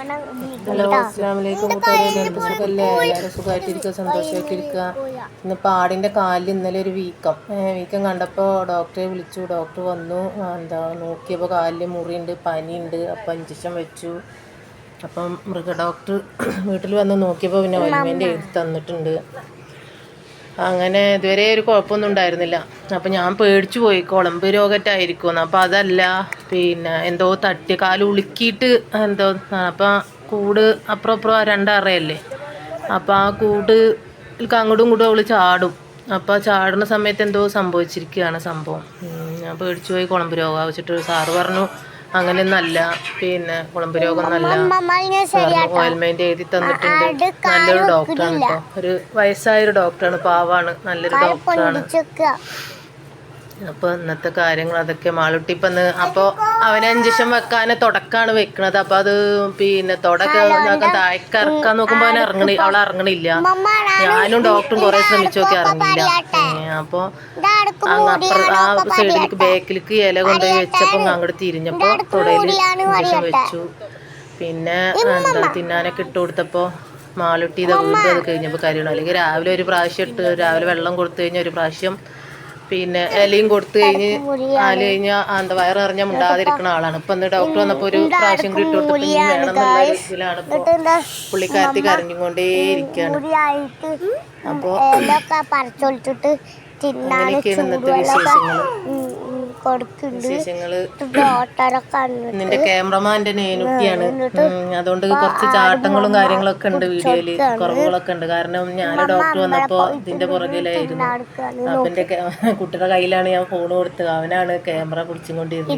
Hello അസ്സാം വലൈക്കും എല്ലാവർക്കും സുഖമല്ലേ എല്ലാവരും സുഖമായിട്ടിരിക്കുക സന്തോഷമായിട്ടിരിക്കുക ഇന്ന് പാടിന്റെ കാലിൽ ഇന്നലെ ഒരു വീക്കം. വീക്കം കണ്ടപ്പോൾ ഡോക്ടറെ വിളിച്ചു. ഡോക്ടർ വന്നു. എന്താ നോക്കിയപ്പോൾ കാലിൽ മുറിയുണ്ട് പനിയുണ്ട്. അപ്പം ഇഞ്ചക്ഷൻ വെച്ചു. അപ്പം മൃഗ ഡോക്ടർ വീട്ടിൽ വന്ന് നോക്കിയപ്പോൾ പിന്നെ ഓയിൽമെന്റ് എഴുതി തന്നിട്ടുണ്ട്. അങ്ങനെ ഇതുവരെ ഒരു കുഴപ്പമൊന്നും ഉണ്ടായിരുന്നില്ല. അപ്പം ഞാൻ പേടിച്ചു പോയി. കുളമ്പ് രോഗറ്റായിരിക്കുമെന്ന് അപ്പോൾ അതല്ല പിന്നെ എന്തോ തട്ടി കാൽ ഉളുക്കിയിട്ട് എന്തോ അപ്പം കൂട് അപ്പുറം അപ്പുറം രണ്ടറയല്ലേ അപ്പം ആ കൂട് അങ്ങോട്ടും ഇങ്ങോട്ടും അവൾ ചാടും. അപ്പോൾ ചാടുന്ന സമയത്ത് എന്തോ സംഭവിച്ചിരിക്കുകയാണ് സംഭവം. ഞാൻ പേടിച്ചു പോയി കുളമ്പ് രോഗം വെച്ചിട്ട് സാറ് പറഞ്ഞു അങ്ങനെയൊന്നല്ല പിന്നെ കുളമ്പ് രോഗം നല്ല ഓയിൽമെന്റ് എഴുതി തന്നിട്ടുണ്ട്. നല്ലൊരു ഡോക്ടറാണ് കേട്ടോ ഒരു വയസ്സായൊരു ഡോക്ടറാണ് പാവാണ്. നല്ലൊരു ഡോക്ടറാണ് അപ്പൊ ഇന്നത്തെ കാര്യങ്ങൾ അതൊക്കെ മാളുട്ടി ഇപ്പൊ അപ്പോൾ അപ്പൊ അവനെ ഇഞ്ചക്ഷൻ വെക്കാൻ തുടക്കാണ് വെക്കണത്. അപ്പൊ അത് പിന്നെ തുടക്ക താഴേക്ക് ഇറക്കാൻ നോക്കുമ്പോൾ അവൻ ഇറങ്ങണി അവൾ ഇറങ്ങണില്ല. ഞാനും ഡോക്ടറും കുറെ ശ്രമിച്ചു നോക്കി ഇറങ്ങിയില്ല അപ്പോൾ അപ്പുറം ആ സൈഡിലേക്ക് ബാക്കിലേക്ക് ഇല കൊണ്ടുപോയി വെച്ചപ്പോ അങ്ങോട്ട് തിരിഞ്ഞപ്പോൾ തുടയിൽ ഇഞ്ചക്ഷൻ വെച്ചു. പിന്നെ എന്താ തിന്നാനൊക്കെ ഇട്ട് കൊടുത്തപ്പോ മാളുട്ടി ഇതാ വീണ്ടും അത് കഴിഞ്ഞപ്പോൾ കരുതണം അല്ലെങ്കിൽ രാവിലെ ഒരു പ്രാവശ്യം ഇട്ട് രാവിലെ വെള്ളം കൊടുത്തു കഴിഞ്ഞാൽ ഒരു പ്രാവശ്യം പിന്നെ ഇലയും കൊടുത്തു കഴിഞ്ഞ് ആൽ കഴിഞ്ഞാൽ എന്താ വയറിറഞ്ഞാൽ മുണ്ടാതിരിക്കുന്ന ആളാണ്. ഇപ്പൊ ഇന്ന് ഡോക്ടർ വന്നപ്പോ ഒരു പ്രാവശ്യം കൂടി ഇട്ട് കൊടുത്തപ്പോ ഇനി വേണം എന്നുള്ള ഇതിലാണ് പുള്ളിക്കാരത്തി കരഞ്ഞുകൊണ്ടേ ഇരിക്കുകയാണ് അപ്പോ അങ്ങനെയൊക്കെയാണ് ഇന്നത്തെ വിശേഷങ്ങൾ. കൊടുക്കുന്നുണ്ട്. നിന്റെ ക്യാമറമാന്റെ നേനുട്ടിയാണ്. അതുകൊണ്ട് കുറച്ച് ചാട്ടങ്ങളും കാര്യങ്ങളൊക്കെ ഉണ്ട് വീഡിയോയിൽ. കുറവുകളൊക്കെ ഉണ്ട്. കാരണം ഞാൻ ഡോക്ടർ വന്നപ്പോ ഇതിന്റെ പുറകിലായിരുന്നു. അവന്റെ അപ്പൊ എന്റെ കുട്ടിയുടെ കയ്യിലാണ് ഞാൻ ഫോൺ കൊടുത്തത്. അവനാണ് ക്യാമറ പിടിച്ചുകൊണ്ടിരുന്നത്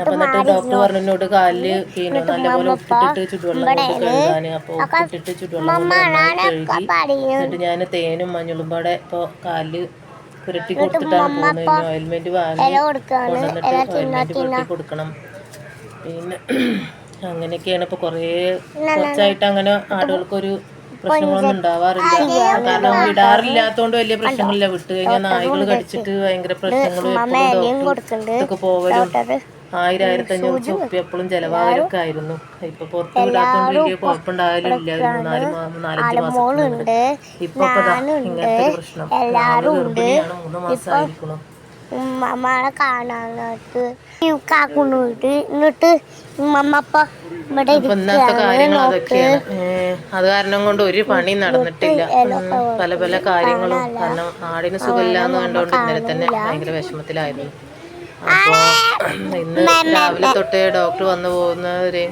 അപ്പൊ എന്നിട്ട് ഡോക്ടർ എന്നോട് കാലിൽ പിന്നെ നല്ലപോലെ ഉപ്പിട്ടിട്ട് ചുടുവെള്ളം കൊണ്ട് കഴുകാന്. അപ്പൊ ഉപ്പിട്ടിട്ട് ചുടുവെള്ളം കൊണ്ട് നന്നായി കഴുകി. പറയും എന്നിട്ട് ഞാൻ തേനും മഞ്ഞളും പാടെ ഇപ്പൊ കാലിൽ പുരട്ടി കൊടുത്തിട്ടാണ് പോകുന്നത്. ഓയിൽമെന്റ് വാങ്ങി ഓയിൽമെന്റ് പുരട്ടി കൊടുക്കണം. പിന്നെ അങ്ങനെയൊക്കെയാണ് ഇപ്പൊ കൊറേ കുറച്ചായിട്ട് അങ്ങനെ ആടുകൾക്കൊരു പ്രശ്നങ്ങളൊന്നും ഉണ്ടാവാറില്ല. കാരണം വിടാറില്ലാത്തോണ്ട് വലിയ പ്രശ്നങ്ങളില്ല. വിട്ട് കഴിഞ്ഞാൽ നായ്കൾ കടിച്ചിട്ട് ഭയങ്കര പ്രശ്നങ്ങളും എപ്പോഴും പോവലും ആയിരം ആയിരത്തി അഞ്ഞൂറ് ചുപ്പി എപ്പോഴും ചെലവാകലൊക്കെ ആയിരുന്നു ഇപ്പൊ പുറത്ത് വിടാത്തോണ്ട് വലിയ ഒരു മാസം മാ- നാലഞ്ച് മാസം ഇപ്പൊ ഇങ്ങനത്തെ പ്രശ്നം. ഗർഭിണിയാണ് മൂന്ന് മാസമായിരിക്കണം ഉമ്മമ്മളെ കാണാനായിട്ട് എന്നിട്ട് ഉമ്മമ്മ ഇപ്പൊ ഇവിടെ അത് കാരണം കൊണ്ട് ഒരു പണി നടന്നിട്ടില്ല. പല പല കാര്യങ്ങളും കാരണം ആടിന് സുഖമില്ല എന്ന് കണ്ടുകൊണ്ട് ഇന്നലെ തന്നെ ഭയങ്കര വിഷമത്തിലായിരുന്നു. അപ്പോ ഇന്ന് രാവിലെ തൊട്ടേ ഡോക്ടർ വന്നു പോകുന്നവര്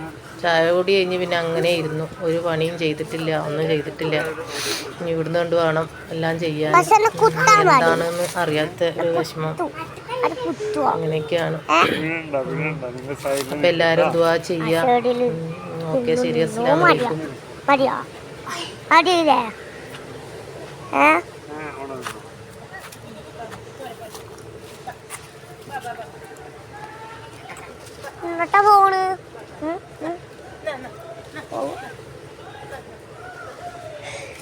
ചായ കൂടി കഴിഞ്ഞ് പിന്നെ അങ്ങനെ ഇരുന്നു. ഒരു പണിയും ചെയ്തിട്ടില്ല ഒന്നും ചെയ്തിട്ടില്ല. ഇനി ഇവിടുന്ന് കൊണ്ട് വേണം എല്ലാം ചെയ്യാൻ എന്താണെന്ന് അറിയാത്ത ഒരു വിഷമം. അങ്ങനെയൊക്കെയാണ്. അപ്പൊ എല്ലാരും ദുവാ ചെയ്യാ. ഓക്കെ ശരി അസ്സലാമു അലൈക്കും മതിയോ മതിയില്ലേ ഏ എന്നിട്ടാ പോണ് ഉം,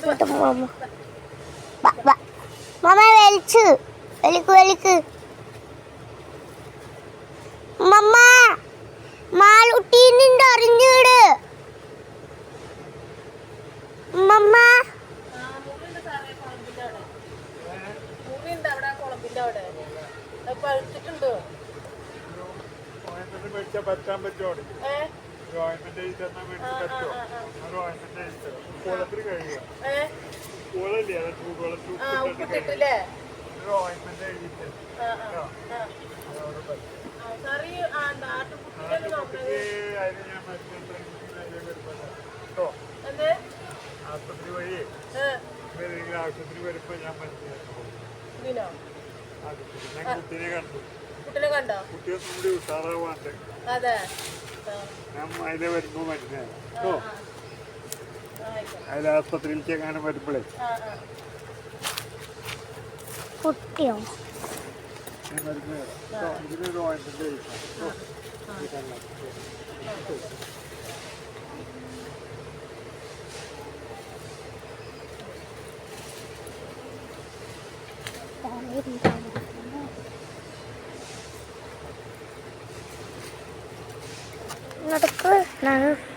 മമ്മ പോവാം. വാ, മമ്മ മാമ വലിച്ച് വലിക്ക് വലിക്ക്. മമ്മ അറിഞ്ഞീട് മമ്മ പറ്റാൻ പറ്റുമോ ഗവൺമെന്റ് എഴുതി വേണ്ടി പറ്റുമോ? ഗവൺമെന്റ് എഴുതി കുളത്തിൽ കഴിയുക കുളല്ലേ അത് കഴിയുക ഒരു ഗവൺമെന്റ് എഴുതി തരും അതിന് ഞാൻ കേട്ടോ? ആശുപത്രി വഴി ആശുപത്രി വരുമ്പോ ഞാൻ മനസ്സിലാക്കും കുട്ടീനെ കണ്ടു. കുട്ടിനെ കണ്ടോ? കുട്ടിയെ കൂടി ഉഷാറാവാണ്ട് അതെ. ഞാൻ അതിലെ വരുമ്പോ മരുന്നോ അതിലെ ആസ്പത്രിയിലേക്ക് എങ്ങാനും വരുമ്പോഴേ കുട്ടിയോ? ഞാൻ മരുന്ന് ഇതിനൊരു ഓയിൻമെന്റ് കഴിക്കാം നടക്ക്. നടക്ക്.